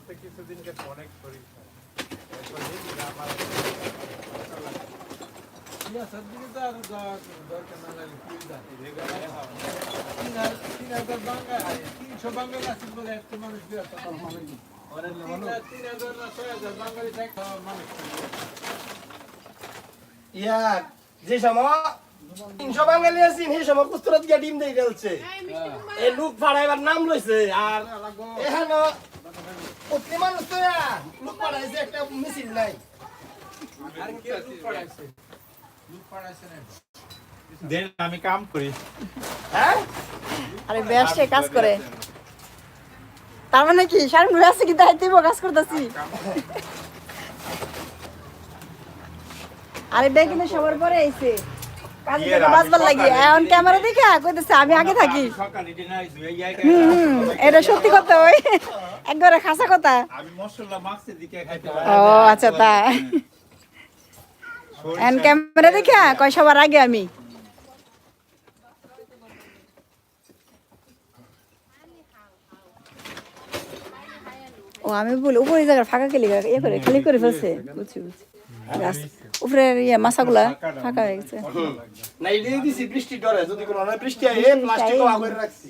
আমার তো কিছুদিন গেছে অনেক শরীর খারাপ। তিনশো বাঙ্গালি আছে বলে একটা মানুষ। ইয়া যে সময় তিনশো বাঙালি আছি সেই সময় কুস্তুরত গিয়া ডিম দিয়ে ফেলছে। এই লোক পাড়াইবার নাম লইছে আর এখানে মানুষ তো লোক পাড়াইছে একটা মিছিল নাই। আর কে লুক পড়াইছে? লুক পড়াইছে না। দেন আমি কাম করি। হ্যাঁ? আরে ব্যস্ত কাজ করে। তার মানে কি ব্যস্ত কি দায়িত্ব কাজ করতেছি? আরে সবার পরে আইছে। কাজে আমি বাজবার লাগি। এখন ক্যামেরা দেখে কইতেছে আমি আগে থাকি। সকালে ডিনার হুম এটা সত্যি কথা ওই। একবারে খাসা কথা? আমি মশলা মাছের দিকে খাইতে ও আচ্ছা তাই এখন ক্যামেরা দেখে? কয় সবার আগে আমি? ও আমি বলি উপরে জায়গা ফাঁকা খেলি ইয়ে করে খালি করে ফেলছে। বুঝছি বুঝছি। উপরে ইয়ে মাছাগুলা ফাঁকা হয়ে গেছে। না দিছি বৃষ্টি ডরে যদি কোনো বৃষ্টি হয় প্লাস্টিক রাখছি।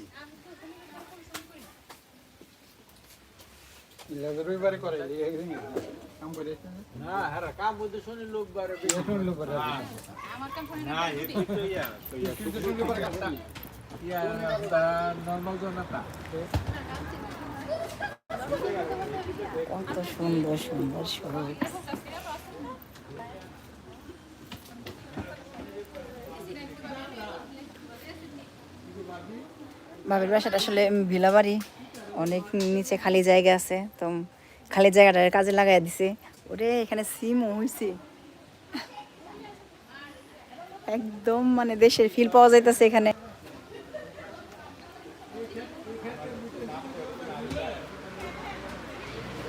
রবিবারে করে, কাম করে না। না, হ্যাঁ, কাম বলতে শুনি লোক বাড়ে, বেশি লোক বাড়ে। না এই তো ইয়া তো ইয়া কিন্তু শুনলে পরে ইয়া, তা normal জনতা। কত সুন্দর সুন্দর সবুজ বাবির বাসাটা আসলে ভিলা বাড়ি অনেক নিচে খালি জায়গা আছে, তো খালি জায়গাটা কাজে লাগাই দিছে। ওরে, এখানে সিমও হয়েছে একদম মানে দেশের ফিল পাওয়া যাইতেছে এখানে।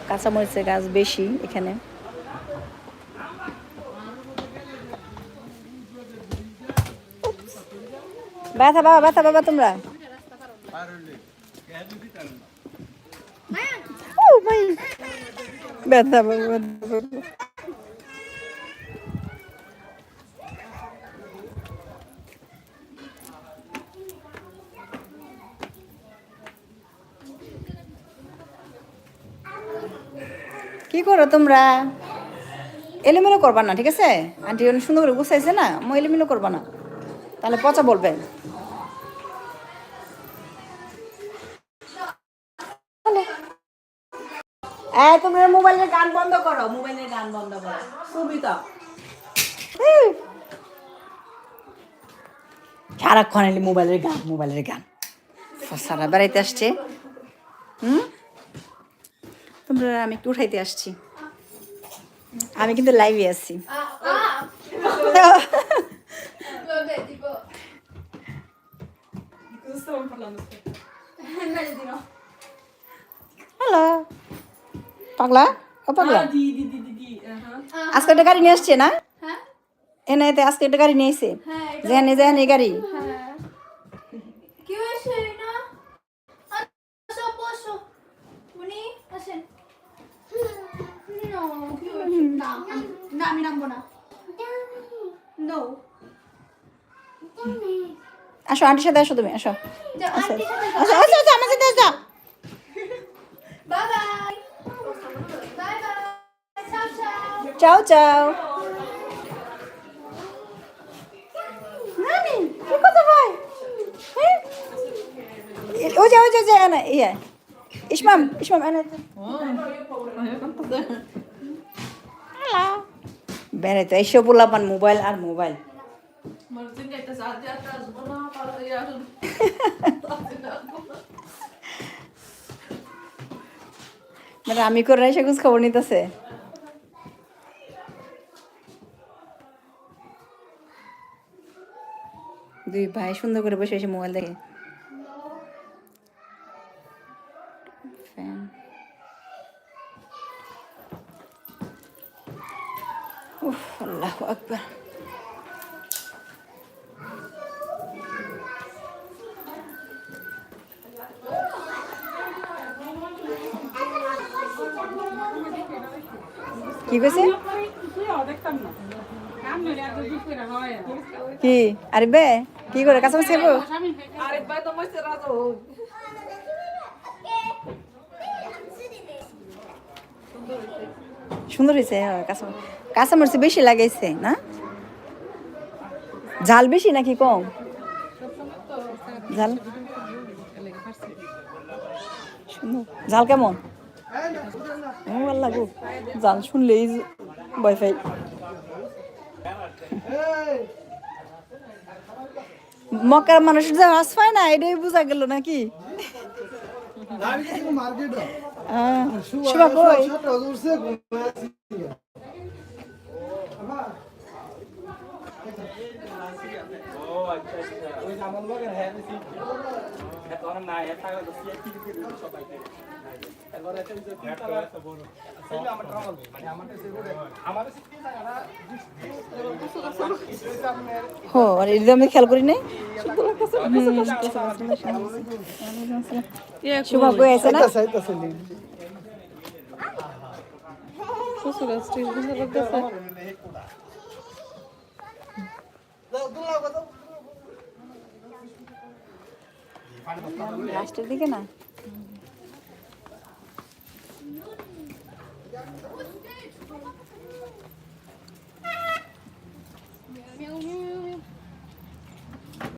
কাঁচামরিচের গাছ বেশি এখানে। ব্যথা, বাবা ব্যথা, বাবা, তোমরা? কি করো তোমরা? এলোমেলো করবা না, ঠিক আছে? আন্টি অনেক সুন্দর করে গুছাইছে না, মই এলোমেলো করবা না। তাহলে পচা বলবে এই তোমরা মোবাইলের গান বন্ধ করো মোবাইলের গান বন্ধ করো। সুবিধা। সারাক্ষণ এলে মোবাইলের গান মোবাইলের গান। সারা বেড়াইতে আসছে। হুম? তোমরা আমি একটু উঠাইতে আসছি। আমি কিন্তু লাইভে আছি। হ্যালো পাগলা? ও পাগলা? আজকে একটা গাড়ি নিয়ে আসছে না? এনে এতে আজকে একটা গাড়ি নিয়ে এসে। যেখানে এই গাড়ি। না আসো আমি- নামবো না। আন্টির সাথে আসো তুমি আসো আসো আসো আমার সাথে আসো। চাও চাও? এ- যে ওই যে যে এনে ইয়ে। ইসমাম ইসমাম এনে হ্যালো বেড়াইতে এসে বললাম মোবাইল আর মোবাইল। মানে আমি করে এসে খোঁজ খবর নিতেছে। দুই ভাই সুন্দর করে বসে এসে মোবাইল দেখে। আল্লাহ আকবার। কি কইছে? আর কি? আরে বে কি করে? কাঁচামাচ খাইবো আরেক ভাই তো মস্ত রাজা সুন্দর হয়েছে হ্যাঁ কাঁচামাচ কাঁচামরিচ বেশি লাগাইছে না? ঝাল বেশি নাকি কম? ঝাল? ঝাল কেমন? ভালো লাগু জাল শুনলেই ওয়াইফাই মক্কার মানুষের যে হাস পায় না এটাই বোঝা গেল নাকি? আহ, আমার লগের হ্যাঁ মানে হো আর এটা আমি খেয়াল করি নাই। আছে না? লাস্টের দিকে না? Meow meow